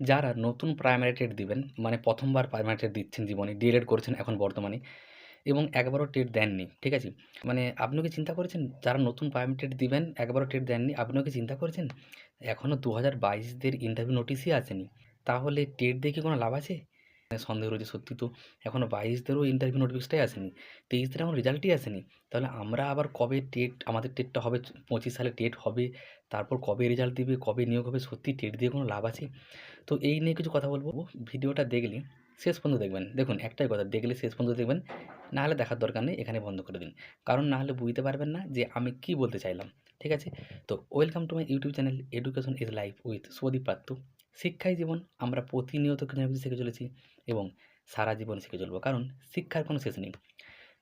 যারা নতুন primary TET দিবেন মানে প্রথমবার প্রাইমারি টেট দিচ্ছেন জীবনে ডিএলএড করছেন এখন বর্তমানে, এবং একবারও টেট দেননি, ঠিক আছে? মানে আপনি কি চিন্তা করেছেন, যারা নতুন প্রাইমারি টেট দিবেন, একবারও টেট দেননি আপনি কি চিন্তা করেছেন? এখনও দু হাজার বাইশদের ইন্টারভিউ নোটিশই আসেনি, তাহলে টেট দিয়ে কি কোনো লাভ আছে? সন্দেহ রয়েছে সত্যি তো। এখনও বাইশদেরও ইন্টারভিউ নোটিফিকেশনটাই আসেনি। তেইশদের এখন রেজাল্টই আসেনি। তাহলে আমরা আবার কবে টেট আমাদের টেটটা হবে পঁচিশ সালে টেট হবে, তারপর কবে রেজাল্ট দিবে, কবে নিয়োগ হবে, সত্যি টেট দিয়ে কোনো লাভ আছে? তো এই নিয়ে কিছু কথা বলব। ভিডিওটা দেখলে শেষ পর্যন্ত দেখবেন। দেখুন, একটাই কথা, দেখলে শেষ পর্যন্ত দেখবেন না হলে দেখার দরকার নেই, এখানে বন্ধ করে দিন। কারণ না হলে বুঝতে পারবেন না যে আমি কি বলতে চাইলাম, ঠিক আছে? তো welcome to my YouTube channel education is life with Sadip Patra শিক্ষাই জীবন, আমরা প্রতিনিয়ত কিছু না কিছু শিখে চলেছি এবং সারা জীবন শিখে চলবো, কারণ শিক্ষার কোনো শেষ নেই।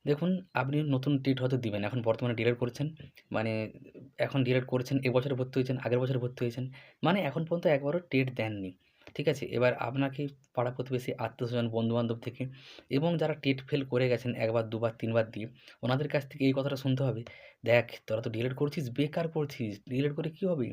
দেখুন, আপনি নতুন ডেট হয়তো দিবেন, এখন বর্তমানে ডিলেট করছেন মানে এখন ডিলেট করছেন এবছরে ভর্তি হয়েছেন, আগের বছরে ভর্তি হয়েছেন মানে এখন পর্যন্ত একবারও টেট দেননি। ঠিক আছে? এবার আপনাকে পাড়া প্রতিবেশী আত্মীয়স্বজন, বন্ধুবান্ধব থেকে এবং যারা টেট ফেল করে গেছেন একবার, দুবার, তিনবার দিয়ে, ওনাদের কাছ থেকে এই কথাটা শুনতে হবে। দেখ, তোরা তো ডিলেট করছিস, বেকার করছিস ডিলেট করে কী হবে?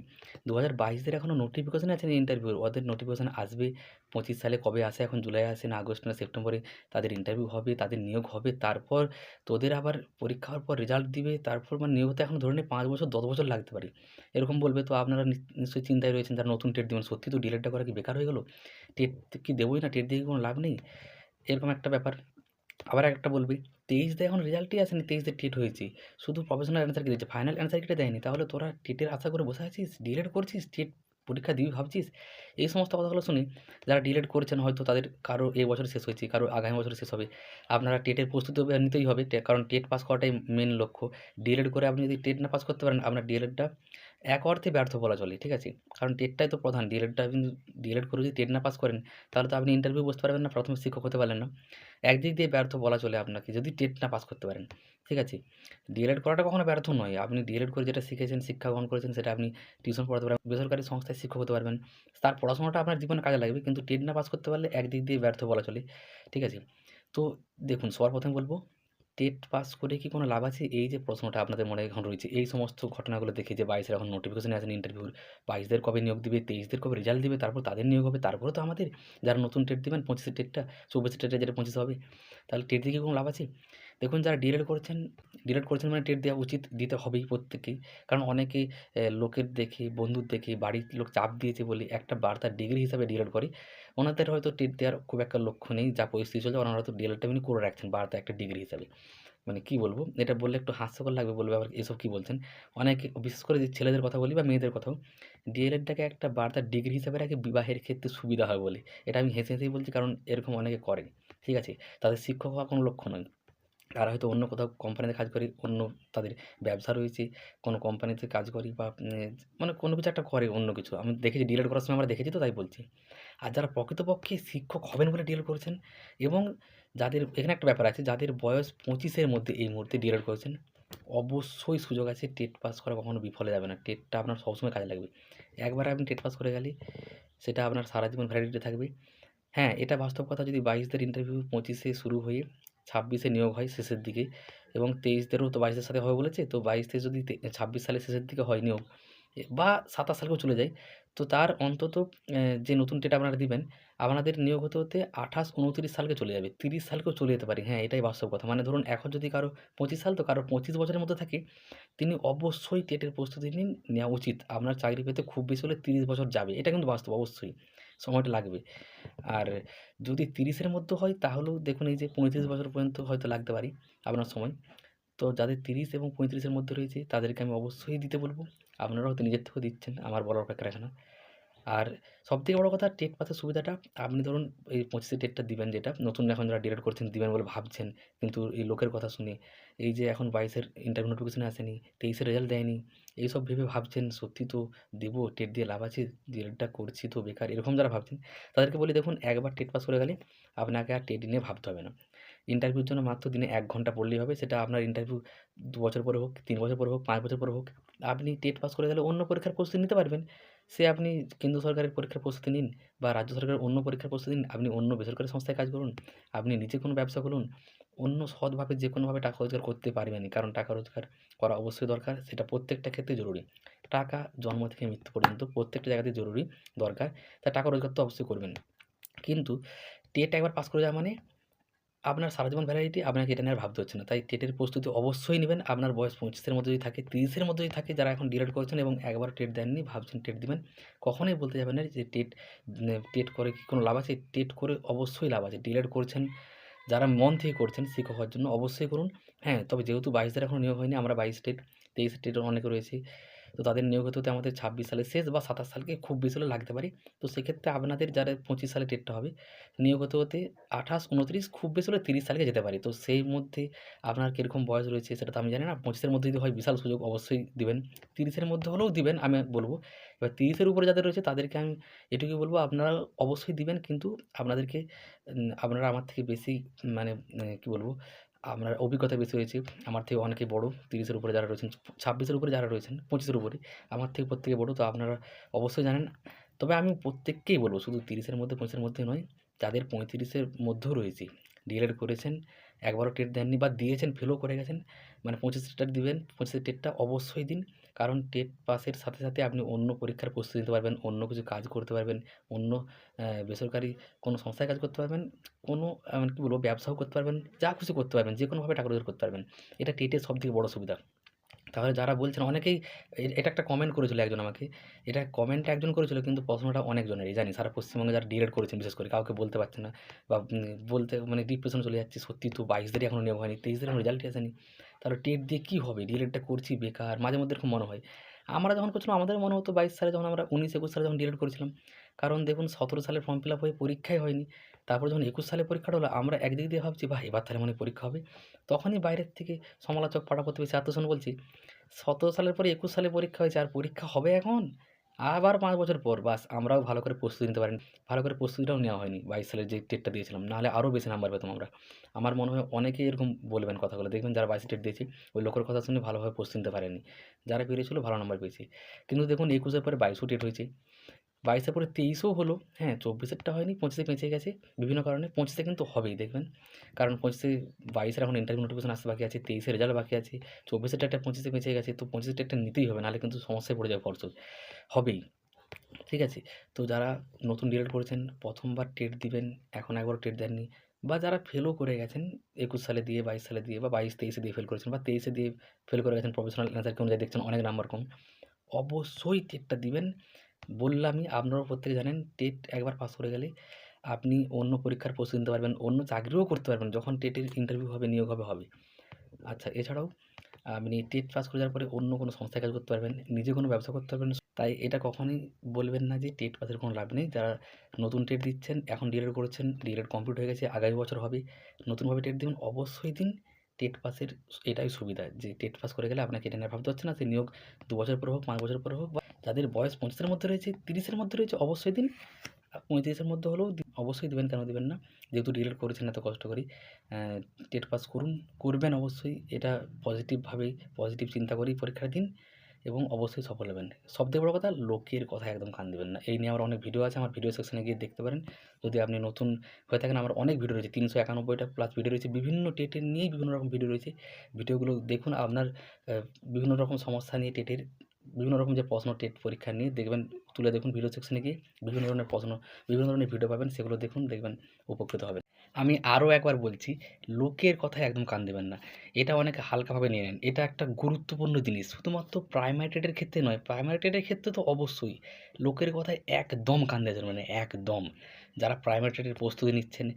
দু হাজার বাইশদের এখনও নোটিফিকেশান আছে ইন্টারভিউর ওদের নোটিফিকেশান আসবে পঁচিশ সালে কবে আসে? এখন জুলাই আসে না, আগস্ট না, সেপ্টেম্বরে তাদের ইন্টারভিউ হবে, তাদের নিয়োগ হবে, তারপর তোদের আবার পরীক্ষা হওয়ার পর রেজাল্ট দিবে, তারপর মানে নিয়োগ হতে এখন ধরে নিই পাঁচ বছর, দশ বছর লাগতে পারে। এরকম বলবে তো আপনারা নিশ্চয়ই চিন্তায় রয়েছেন, যারা নতুন টেট দেবেন, সত্যি তো ডিলেটটা করা কি বেকার হয়ে গেলো। টেট কি দেবোই না, টেট দিয়ে কোনো লাভ নেই? এরকম একটা ব্যাপার। আবার একটা বলবি বলবে তেইশদের এখন রেজাল্টই আসেনি তেইশদের টেট হয়েছে। শুধু প্রফেশনাল অ্যান্সার কি দিচ্ছে ফাইনাল অ্যান্সার কিটা দেয়নি। তাহলে তোরা টেটের আশা করে বসে আছিস? ডিলেট করছিস? টেট পরীক্ষা দিবি ভাবছিস? এই সমস্ত কথাগুলো শুনি, যারা ডিলেট করছেন হয়তো তাদের কারও এই বছর শেষ হয়েছে, কারও আগামী বছর শেষ হবে। আপনারা টেটের প্রস্তুতি নিতেই হবে কারণ টেট পাস করাটাই মেন লক্ষ্য। ডিএলএড করে আপনি যদি টেট না পাস করতে পারেন, আপনার ডিএলএডটা এক অর্থে ব্যর্থ বলা চলে, ঠিক আছে? কারণ টেটটাই তো প্রধান ডিএলএডটা আপনি ডিএলএড করে যদি টেট না পাস করেন, তাহলে তো আপনি ইন্টারভিউ বসতে পারবেন না, প্রথমে শিক্ষক হতে পারলেন না। একদিক দিয়ে ব্যর্থ বলা চলে আপনাকে, যদি টেট না পাস করতে পারেন, ঠিক আছে? ডিএলএড করাটা কখনো ব্যর্থ নয়। আপনি ডিএলএড করে যেটা শিখেছেন, শিক্ষা গ্রহণ করেছেন, সেটা আপনি টিউশন পড়াতে পারবেন, বেসরকারি সংস্থায় শিক্ষক হতে পারবেন। তার পড়াশোনাটা আপনার জীবনে কাজে লাগবে, কিন্তু টেট না পাস করতে পারলে একদিক দিয়ে ব্যর্থ বলা চলে, ঠিক আছে? তো দেখুন সবার প্রথমে বলব টেট পাস করে কি কোনো লাভ আছে? এই যে প্রশ্নটা আপনাদের মনে এখন রয়েছে, এই সমস্ত ঘটনাগুলো দেখে যে বাইশের এখন নোটিফিকেশন আসেন ইন্টারভিউ বাইশদের কবে নিয়োগ দিবে তেইশদের কবে রেজাল্ট দিবে, তারপর তাদের নিয়োগ হবে, তারপরে তো আমাদের যারা নতুন টেট দেবেন পঁচিশের টেটটা চব্বিশের টেটটা যেটা পঁচিশ হবে, তাহলে টেট দিকে কোনো লাভ আছে? দেখুন যারা ডিএলএড করছেন ডিএলএড করছেন মানে টেট দেওয়া উচিত, দিতে হবেই প্রত্যেকেই কারণ অনেকে লোকের দেখে, বন্ধুর দেখে, বাড়ির লোক চাপ দিয়েছে বলে একটা বার্তা ডিগ্রি হিসাবে ডিএলএড করে। ওনাদের হয়তো টেট দেওয়ার খুব একটা লক্ষ্য নেই, যা পরিস্থিতি চলছে, ওনারা হয়তো ডিএলএডটা উনি করে রাখছেন বার্তা একটা ডিগ্রি হিসাবে। মানে কী বলব? এটা বললে একটু হাস্যকর লাগবে বলবে আবার এসব কী বলছেন? অনেকে, বিশেষ করে যে ছেলেদের কথা বলি বা মেয়েদের কথাও ডিএলএডটাকে একটা বার্তা ডিগ্রি হিসাবে রাখে বিবাহের ক্ষেত্রে সুবিধা হয় বলে। এটা আমি হেসে হেসেই বলছি, কারণ এরকম অনেকে করে ঠিক আছে? তাদের শিক্ষক হওয়া কোনো লক্ষ্য নয়। তারা হয়তো অন্য কোথাও কোম্পানিতে কাজ করে, অন্য তাদের ব্যবসা রয়েছে, কোনো কোম্পানিতে কাজ করি বা মানে কোনো কিছু একটা করে অন্য কিছু। আমি দেখেছি ডিএলএড করার সময় আমরা দেখেছি তো, তাই বলছি। আর যারা প্রকৃতপক্ষে শিক্ষক হবেন বলে ডিএলএড করেছেন এবং যাদের, এখানে একটা ব্যাপার আছে, যাদের বয়স পঁচিশের মধ্যে এই মুহূর্তে ডিএলএড করেছেন, অবশ্যই সুযোগ আছে টেট পাস করা কখনো বিফলে যাবে না। টেটটা আপনার সবসময় কাজে লাগবে। একবার আপনি টেট পাস করে গেলে সেটা আপনার সারা জীবন ভ্যালিডিটি থাকবে। হ্যাঁ এটা বাস্তব কথা যদি বাইশদের ইন্টারভিউ পঁচিশে শুরু হয়ে ছাব্বিশে নিয়োগ হয় শেষের দিকে এবং তেইশদেরও তো বাইশের সাথে হবে বলেছে, তো বাইশ থেকে যদি ছাব্বিশ সালের শেষের দিকে হয় নিয়োগ বা সাতাশ সালেও চলে যায়, তো তার অন্তত যে নতুন টেট আপনারা দিবেন, আপনাদের নিয়োগ হতে হতে আঠাশ উনতিরিশ সালকে চলে যাবে, তিরিশ সালকেও চলে যেতে পারে হ্যাঁ এটাই বাস্তব কথা। মানে ধরুন এখন যদি কারও পঁচিশ সাল, তো কারও পঁচিশ বছরের মধ্যে থাকে, তিনি অবশ্যই টেটের প্রস্তুতি নিন, নেওয়া উচিত। আপনার চাকরি পেতে খুব বেশি হলে তিরিশ বছর যাবে, এটা কিন্তু বাস্তব, অবশ্যই। সময়টা লাগবে। আর যদি তিরিশের মধ্যে হয়, তাহলেও দেখুন এই যে পঁয়ত্রিশ বছর পর্যন্ত হয়তো লাগতে পারি আপনার সময়। তো যাদের তিরিশ এবং পঁয়ত্রিশের মধ্যে রয়েছে, তাদেরকে আমি অবশ্যই দিতে বলব। আপনারা হয়তো নিজের থেকেও দিচ্ছেন, আমার বলার অপেক্ষা রাখে না। আর সবথেকে বড় কথা টেট পাসের সুবিধাটা, আপনি ধরুন এই পঁচিশে টেটটা দিবেন যেটা, নতুন এখন যারা ডিলেট করছেন দিবেন বলে ভাবছেন, কিন্তু এই লোকের কথা শুনে, এই যে এখন বাইশের ইন্টারভিউ নোটিফিকেশন আসেনি তেইশের রেজাল্ট দেয়নি, এইসব ভেবে ভাবছেন, সত্যি তো দেবো, টেট দিয়ে লাভ আছে ডিলেটটা করছি তো বেকার, এরকম যারা ভাবছেন, তাদেরকে বলি দেখুন, একবার টেট পাস করে গেলে আপনাকে আর টেট নিয়ে ভাবতে হবে না। ইন্টারভিউর জন্য মাত্র দিনে এক ঘণ্টা পড়লেই হবে, সেটা আপনার ইন্টারভিউ দু বছর পরে হোক, তিন বছর পরে হোক, পাঁচ বছর পরে হোক, আপনি টেট পাস করে গেলে অন্য পরীক্ষার প্রস্তুতি নিতে পারবেন। সে আপনি কেন্দ্র সরকারের পরীক্ষার প্রস্তুতি নিন বা রাজ্য সরকারের অন্য পরীক্ষার প্রস্তুতি নিন। আপনি অন্য বেসরকারি সংস্থায় কাজ করুন। আপনি নিজে কোনো ব্যবসা করুন। অন্য সৎভাবে যে কোনোভাবে টাকা রোজগার করতে পারবেনই। কারণ টাকা রোজগার করা অবশ্যই দরকার। সেটা প্রত্যেকটা ক্ষেত্রে জরুরি। টাকা জন্ম থেকে মৃত্যু পর্যন্ত প্রত্যেকটা জায়গাতে জরুরি, দরকার। তা টাকা রোজগার তো অবশ্যই করবেন। কিন্তু টেট একবার পাস করে যাওয়া মানে আপনার সারা জীবন ভ্যালিডিটি আপনাকে এটা নিয়ে ভাবতে হচ্ছে না। তাই টেটের প্রস্তুতি অবশ্যই নেবেন। আপনার বয়স পঁচিশের মধ্যে যদি থাকে তিরিশের মধ্যে যদি থাকে, যারা এখন ডিলেট করছেন এবং একবার টেট দেননি, ভাবছেন টেট দিবেন, কখনোই বলতে যাবেন না যে টেট টেট করে কি কোনো লাভ আছে? টেট করে অবশ্যই লাভ আছে। ডিলেট করছেন, যারা মন থেকে করছেন, শিক্ষক হওয়ার জন্য অবশ্যই করুন। হ্যাঁ তবে যেহেতু বাইশদের এখনও নিয়োগ হয়নি, আমরা বাইশ স্টেট তেইশ স্টেটের অনেক রয়েছে। তো তাদের নিয়োগ হতে হতে আমাদের ছাব্বিশ সালের শেষ বা সাতাশ সালকে খুব বেশি হলে লাগতে পারে। তো সেক্ষেত্রে আপনাদের যারা পঁচিশ সালে ডেটটা হবে, নিয়োগ হতে হতে আঠাশ, উনত্রিশ, খুব বেশি হলে তিরিশ সালকে যেতে পারে। তো সেই মধ্যে আপনার কীরকম বয়স রয়েছে সেটা তো আমি জানি না। পঁচিশের মধ্যে যদি হয় বিশাল সুযোগ অবশ্যই দিবেন। তিরিশের মধ্যে হলেও দিবেন, আমি বলব। এবার তিরিশের উপরে যাদের রয়েছে তাদেরকে আমি এটুকুই বলব, আপনারা অবশ্যই দিবেন, কিন্তু আপনাদেরকে আপনারা আমার থেকে বেশি মানে কী বলব আপনার অভিজ্ঞতা বেশি হয়েছে। আমার থেকে অনেকে বড়ো, তিরিশের উপরে যারা রয়েছেন, ছাব্বিশের উপরে যারা রয়েছেন, পঁচিশের উপরে, আমার থেকে প্রত্যেকে বড়ো, তো আপনারা অবশ্যই জানেন। তবে আমি প্রত্যেককেই বলব, শুধু তিরিশের মধ্যে, পঁচিশের মধ্যে নয়, যাদের পঁয়ত্রিশের মধ্যেও রয়েছে, ডিএলএড করেছেন, একবারও টেট দেননি বা দিয়েছেন, ফেলও করে গেছেন মানে পঁচিশ টেট দিবেন, পঁচিশের টেটটা অবশ্যই দিন। কারণ টেট পাসের সাথে সাথে আপনি অন্য পরীক্ষার প্রস্তুতি নিতে পারবেন অন্য কিছু কাজ করতে পারবেন অন্য বেসরকারি কোনো সংস্থায় কাজ করতে পারবেন কোনো আহ, মানে কী বলব ব্যবসাও করতে পারবেন যা খুশি করতে পারবেন যে কোনোভাবে টাকা রোজগার করতে পারবেন। এটা টেটের সবথেকে বড় সুবিধা। তাহলে যারা বলছেন অনেকেই এটা একটা কমেন্ট করেছিল একজন আমাকে। এটা কমেন্ট একজন করেছিল কিন্তু প্রশ্নটা অনেকজনেরই জানি সারা পশ্চিমবঙ্গে যারা ডিলেট করেছেন বিশেষ করে কাউকে বলতে পারছে না বা বলতে মানে ডিপ্রেশন চলে যাচ্ছে সত্যি তো বাইশদেরই এখনও নিয়োগ হয়নি তেইশদের এখন রেজাল্টই আসেনি। তাহলে টেট দিয়ে কী হবে? ডিলেটটা করছি বেকার, মাঝে মধ্যে এরকম মনে হয়। আমরা যখন করছিলাম, আমাদের মনে হতো বাইশ সালে যখন আমরা উনিশ, একুশ সালে যখন ডিলেট করেছিলাম, কারণ দেখুন সতেরো সালে ফর্ম ফিল আপ হয়ে পরীক্ষাই হয়নি। তারপর যখন একুশ সালে পরীক্ষাটা হলো, আমরা একদিক দিয়ে ভাবছি ভাই এবার তাহলে মনে পরীক্ষা হবে। তখনই বাইরের থেকে সমালোচক পাড়া প্রতিবেশী আত্মসন বলছি, সতেরো সালের পরে একুশ সালে পরীক্ষা হয়েছে, আর পরীক্ষা হবে এখন? আবার পাঁচ বছর পর বাস আমরাও ভালো করে প্রস্তুতি নিতে পারিনি। ভালো করে প্রস্তুতিটাও নেওয়া হয়নি বাইশ সালের যে টেটটা দিয়েছিলাম। নাহলে আরও বেশি নাম্বার পেতাম আমরা। আমার মনে হয় অনেকেই এরকম বলবেন কথাগুলো। দেখবেন যারা বাইশ টেট দিয়েছি, ওই লোকের কথা শুনে ভালোভাবে প্রস্তুতি নিতে পারেনি। যারা পেরেছিল ভালো নাম্বার পেয়েছে। কিন্তু দেখুন একুশের পরে বাইশও টেট হয়েছে। বাইশের পরে তেইশও হলো। হ্যাঁ চব্বিশেরটা হয়নি, পঁচিশে পেঁচে গেছে। বিভিন্ন কারণে পঁচিশে কিন্তু হবেই, দেখবেন। কারণ পঁচিশে বাইশের এখন ইন্টারভিউ নোটিফিকেশন আসতে বাকি আছে, তেইশে রেজাল্ট বাকি আছে চব্বিশের একটা পঁচিশে পেঁচে গেছে, তো পঁচিশের একটা নিতেই হবে, নাহলে কিন্তু সমস্যায় পড়ে যাবে পর্ষদ হবেই। ঠিক আছে? তো যারা নতুন ডিলেট করেছেন প্রথমবার টেট দিবেন, এখন একবার টেট দেননি, বা যারা ফেলও করে গেছেন, একুশ সালে দিয়ে, বাইশ সালে দিয়ে, বা বাইশ তেইশে দিয়ে ফেল করেছেন, বা তেইশে দিয়ে ফেল করে গেছেন প্রফেশনাল অ্যান্সারকে অনুযায়ী দেখছেন অনেক নাম্বার কম, অবশ্যই টেটটা দিবেন। বললামই আপনারাও প্রত্যেকে জানেন টেট একবার পাস করে গেলে আপনি অন্য পরীক্ষার প্রস্তুতি নিতে পারবেন, অন্য চাকরিও করতে পারবেন যখন টেটের ইন্টারভিউ হবে, নিয়োগ হবে হবে। আচ্ছা এছাড়াও আপনি টেট পাস করে যাওয়ার পরে অন্য কোনো সংস্থায় কাজ করতে পারবেন, নিজে কোনো ব্যবসা করতে পারবেন। তাই এটা কখনোই বলবেন না যে টেট পাসের কোনো লাভ নেই। যারা নতুন টেট দিচ্ছেন, এখন ডিএলএড করেছেন, ডিএলএড কমপ্লিট হয়ে গেছে, আগামী বছর হবে, নতুনভাবে টেট দিবেন, অবশ্যই দিন টেট পাসের এটাই সুবিধা যে টেট পাস করে গেলে আপনাকে এটা নিয়ে ভাবতে হচ্ছে না সে নিয়োগ দু বছর পরে হোক, পাঁচ বছর পরে হোক যাদের বয়স পঁচিশের মধ্যে রয়েছে, তিরিশের মধ্যে রয়েছে, অবশ্যই দিন। পঁয়ত্রিশের মধ্যে হলেও অবশ্যই দেবেন, কেন দেবেন না? যেহেতু ডিএলএড করেছেন, এত কষ্ট করি টেট পাস করুন, করবেন অবশ্যই। এটা পজিটিভভাবে পজিটিভ চিন্তা করেই পরীক্ষাটা দিন এবং অবশ্যই সফল হবেন। সবথেকে বড় কথা, লোকের কথা একদম কান দেবেন না। এই নিয়ে আমার অনেক ভিডিও আছে, আমার ভিডিও সেকশনে গিয়ে দেখতে পারেন। যদি আপনি নতুন হয়ে থাকেন, আমার অনেক ভিডিও রয়েছে, তিনশো একানব্বইটা প্লাস ভিডিও রয়েছে। বিভিন্ন টেটের নিয়েই বিভিন্ন রকম ভিডিও রয়েছে। ভিডিওগুলো দেখুন, আপনার বিভিন্ন রকম সমস্যা নিয়ে টেটের বিভিন্ন রকম যে প্রশ্ন টেট পরীক্ষা নিয়ে দেখবেন, তুলে দেখুন ভিডিও সেকশনে গিয়ে বিভিন্ন ধরনের প্রশ্ন, বিভিন্ন ধরনের ভিডিও পাবেন, সেগুলো দেখুন, দেখবেন উপকৃত হবেন। আমি আরও একবার বলছি, লোকের কথায় একদম কান দেবেন না। এটা অনেকে হালকাভাবে নিয়ে নেন। এটা একটা গুরুত্বপূর্ণ জিনিস। শুধুমাত্র প্রাইমারি টেটের ক্ষেত্রে নয় প্রাইমারি টেটের ক্ষেত্রে তো অবশ্যই লোকের কথায় একদম কান দেওয়া যাবে না একদম। যারা প্রাইমারি টেটের প্রস্তুতি নিচ্ছেন,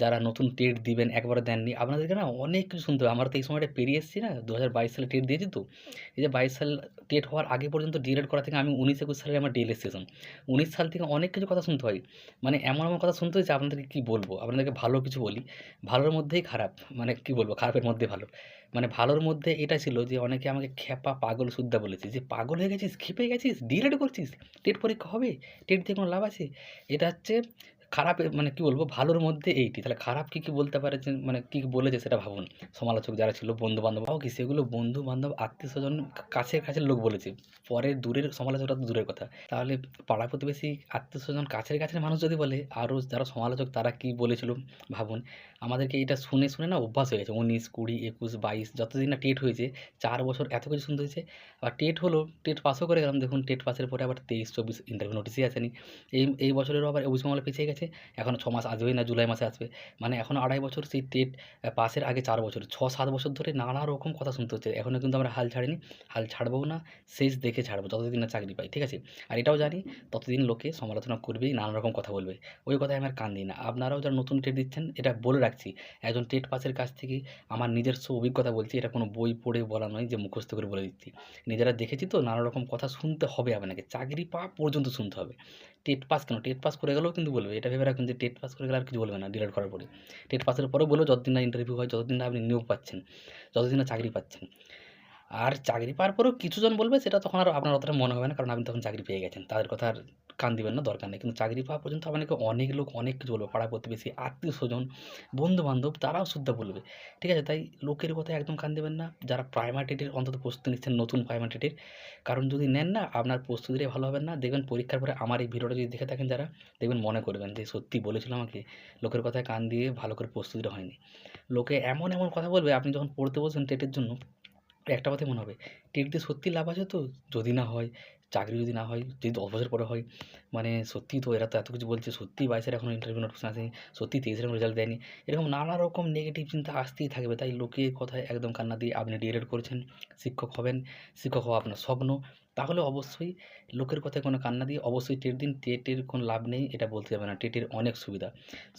যারা নতুন টেট দিবেন একবারে দেননি, আপনাদেরকে না অনেক কিছু শুনতে হবে। আমরা তো এই সময়টা পেরিয়ে এসেছি না দু হাজার বাইশ সালে টেট দিয়েছি তো। এই যে বাইশ সাল টেট হওয়ার আগে পর্যন্ত ডিএলএড করা থেকে আমি উনিশ, একুশ সালে আমার ডিএলএড সেশন উনিশ সাল থেকে অনেক কিছু কথা শুনতে হয়। মানে এমন এমন কথা শুনতে হয় যে আপনাদেরকে কী বলব? আপনাদেরকে ভালো কিছু বলি। ভালোর মধ্যেই খারাপ মানে কী বলব? খারাপের মধ্যে ভালো। মানে ভালোর মধ্যে এটা ছিল যে অনেকে আমাকে খ্যাপা পাগল সুদ্ধা বলেছে যে পাগল হয়ে গেছিস খেপে গেছিস ডিএলএড করছিস টেট পরীক্ষা হবে টেট দিয়ে কোনো লাভ আছে এটা হচ্ছে খারাপ মানে কী বলব ভালোর মধ্যে এইটি তাহলে খারাপ কী কী বলতে পারে মানে কী বলেছে সেটা ভাবুন সমালোচক যারা ছিল বন্ধু-বান্ধব কি সেগুলো বন্ধু-বান্ধব আত্মীয়স্বজন কা কাছের, কাছের লোক বলেছে। পরের দূরের সমালোচকরা তো দূরের কথা। তাহলে পাড়া-প্রতিবেশী, আত্মীয়স্বজন কাছের, কাছের মানুষ যদি বলে আরও যারা সমালোচক তারা কী বলেছিল ভাবুন। আমাদেরকে এইটা শুনে, শুনে না অভ্যাস হয়ে গেছে। 19, 20, 21, 22 যতদিন না টেট হয়েছে চার বছর এত কিছু শুনতে হয়েছে। আবার টেট হলো, টেট পাসও করে গেলাম। দেখুন টেট পাসের পরে আবার 23, 24 ইন্টারভিউ নোটিশই আসেনি। এই এই বছরেরও আবার ওবিসি মহলে পিছিয়ে গেছে। এখনও ছ মাস আসবেই না, জুলাই মাসে আসবে। মানে এখনও ২.৫ বছর সেই টেট পাসের আগে চার বছর। ৬-৭ বছর ধরে নানা রকম কথা শুনতে হচ্ছে। এখনও কিন্তু আমরা হাল ছাড়িনি। হাল ছাড়বও না। শেষ দেখে ছাড়বো যতদিন না চাকরি পাই। ঠিক আছে? আর এটাও জানি ততদিন লোকে সমালোচনা করবেই, নানা রকম কথা বলবে। ওই কথায় আমার কান দিই না। আপনারাও যারা নতুন টেট দিচ্ছেন এটা বলে রাখছি। একজন টেট পাসের কাছ থেকে আমার নিজস্ব অভিজ্ঞতা বলছি। এটা কোনো বই পড়ে বলা নয় যে মুখস্থ করে বলে দিচ্ছি। নিজেরা দেখেছি তো নানা রকম কথা শুনতে হবে আপনাকে। চাকরি পাওয়া পর্যন্ত শুনতে হবে। টেট পাস কেন? টেট পাস করে গেলেও কিন্তু বলবে। এটা ভেবে রাখুন যে টেট পাস করে গেলে আর কিছু বলবে না ডিলেট করার পরে। টেট পাসের পরেও বলবে যতদিন না ইন্টারভিউ হয়, যতদিন না আপনি নিয়োগ পাচ্ছেন, যতদিন না চাকরি পাচ্ছেন। আর চাকরি পাওয়ার পরেও কিছুজন বলবে সেটা তখন আর আপনার অতটা মনে হবে না। কারণ আপনি তখন চাকরি পেয়ে গেছেন। তাদের কথা আর কান দিবেন না, দরকার নেই। কিন্তু চাকরি পাওয়া পর্যন্ত আপনাকে অনেক লোক অনেক কিছু বলবে। পাড়া-প্রতিবেশী, আত্মীয়স্বজন, বন্ধু-বান্ধব তারাও সুদ্ধা বলবে। ঠিক আছে? তাই লোকের কথা একদম কান দিবেন না। যারা প্রাইমারি টেটের অন্তত প্রস্তুতি নিচ্ছেন নতুন প্রাইমারি টেটের। কারণ যদি নেন না আপনার প্রস্তুতিটাই ভালো হবে না। দেখবেন পরীক্ষার পরে আমার এই ভিডিওটা যদি দেখে থাকেন যারা, দেখবেন মনে করবেন যে সত্যি বলেছিল আমাকে। লোকের কথায় কান দিয়ে ভালো করে প্রস্তুতিটা হয়নি। লোকে এমন, এমন কথা বলবে আপনি যখন পড়তে বসবেন টেটের জন্য, একটা কথাই মনে হবে, টেট দিয়ে সত্যি লাভ আছে তো? যদি না হয়, চাকরি যদি না হয়, যদি ১০ বছর পরে হয়, মানে সত্যি তো এরা তো এত কিছু বলছে, সত্যিই ২২ এর এখনও ইন্টারভিউ নোটিফিকেশন আসেনি, সত্যিই ২৩ এর এখনও রেজাল্ট দেয়নি। এরকম নানা রকম নেগেটিভ চিন্তা আসতেই থাকবে। তাই লোকের কথায় একদম কান্না দিয়ে আপনি ডিএলএড করেছেন, শিক্ষক হবেন, শিক্ষক হওয়া আপনার স্বপ্ন। তাহলে অবশ্যই লোকের কথায় কোনো কান না দিয়ে অবশ্যই টেট দিন। টেটের কোনো লাভ নেই এটা বলতে যাবে না। টেটের অনেক সুবিধা।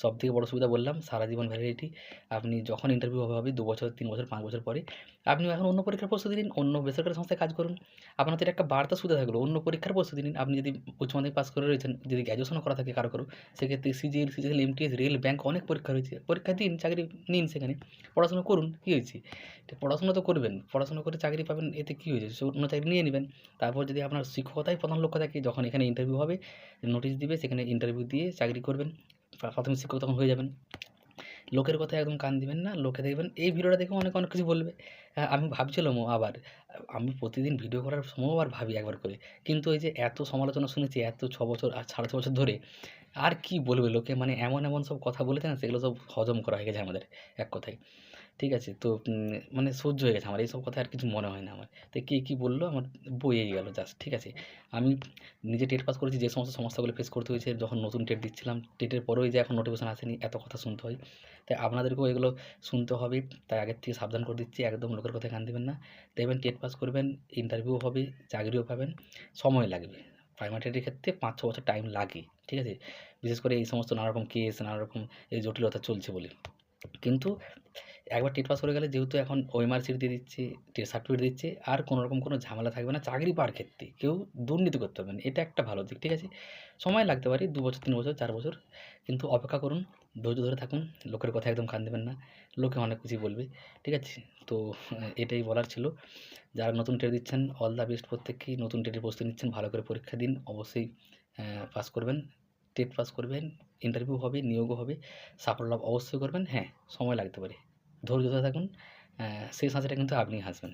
সব থেকে বড় সুবিধা বললাম সারা জীবন ভ্যালিডিটি। আপনি যখন ইন্টারভিউ হবে, হবে ২ বছর, তিন বছর, পাঁচ বছর পরে আপনি এখন অন্য পরীক্ষার প্রস্তুতি নিন, অন্য বেসরকারি সংস্থায় কাজ করুন। আপনার তো একটা বার্তা সুবিধা থাকল। অন্য পরীক্ষার প্রস্তুতি নিন। আপনি যদি উচ্চ মাধ্যমিক পাস করে রয়েছেন, যদি গ্র্যাজুয়েশনও করা থাকে কারও, কারও সেক্ষেত্রে CGL, CGL, MTS, rail, bank অনেক পরীক্ষা রয়েছে। পরীক্ষা দিন, চাকরি নিন সেখানে। পড়াশোনা করুন। কী হয়েছে? পড়াশোনা তো করবেন। পড়াশোনা করে চাকরি পাবেন এতে কী হয়েছে? অন্য চাকরি নিয়ে নিবেন। তারপর যদি আপনার শিক্ষকতাই প্রধান লক্ষ্য থাকে, যখন এখানে ইন্টারভিউ হবে, নোটিশ দিবে সেখানে ইন্টারভিউ দিয়ে চাকরি করবেন। প্রাথমিক শিক্ষক তখন হয়ে যাবেন। লোকের কথায় একদম কান দিবেন না। লোকে দেখবেন এই ভিডিওটা দেখে অনেক অনেক কিছু বলবে। আমি ভাবছিলামও আবার আমি প্রতিদিন ভিডিও করার সময়ও আবার ভাবি একবার করে। কিন্তু এই যে এত সমালোচনা শুনেছি এত ছ বছর আর ৬.৫ বছর ধরে, আর কী বলবে লোকে? মানে এমন, এমন সব কথা বলেছে না সেগুলো সব হজম করা হয়ে গেছে আমাদের এক কথায়। ঠিক আছে? তো মানে সহ্য হয়ে গেছে আমার। এইসব কথা আর কিছু মনে হয় না আমার। তো কে কী বলল আমার বয়েই গেল জাস্ট। ঠিক আছে? আমি নিজে টেট পাস করেছি যে সমস্ত সমস্যাগুলো ফেস করতে হয়েছে যখন নতুন টেট দিচ্ছিলাম, টেটের পরেও যে এখন নোটিফিকেশন আসেনি, এত কথা শুনতে হয়। তাই আপনাদেরকেও এগুলো শুনতে হবে। তাই আগের থেকে সাবধান করে দিচ্ছি। একদম লোকের কথা কান দিবেন না। দেখবেন টেট পাস করবেন, ইন্টারভিউ হবে, চাকরিও পাবেন। সময় লাগবে। প্রাইমারি টেটের ক্ষেত্রে ৫-৬ বছর টাইম লাগে। ঠিক আছে? বিশেষ করে এই সমস্ত নানা রকম কেস, নানা রকম এই জটিলতা চলছে বলে। কিন্তু একবার টেট পাস করে গেলে যেহেতু এখন ওএমআর সিট দিয়ে দিচ্ছে, টেট সার্টিফিকেট দিচ্ছে, আর কোনো রকম কোনো ঝামেলা থাকবে না চাকরি পাওয়ার ক্ষেত্রে। কেউ দুর্নীতি করতে পারবে না। এটা একটা ভালো দিক। ঠিক আছে? সময় লাগতে পারে দু বছর, তিন বছর, চার বছর। কিন্তু অপেক্ষা করুন, ধৈর্য ধরে থাকুন। লোকের কথা একদম কান দিবেন না। লোকে অনেক কিছুই বলবে। ঠিক আছে? তো এটাই বলার ছিল। যারা নতুন টেট দিচ্ছেন অল দ্য বেস্ট প্রত্যেককেই। নতুন টেটের প্রস্তুতি নিচ্ছেন ভালো করে পরীক্ষা দিন। অবশ্যই পাস করবেন। টেট পাস করবেন, ইন্টারভিউ হবে, নিয়োগও হবে। সাফল্য লাভ অবশ্যই করবেন। হ্যাঁ, সময় লাগতে পারে। ধৈর্য ধরে থাকুন। সেই হাসিটা কিন্তু আপনিই হাসবেন।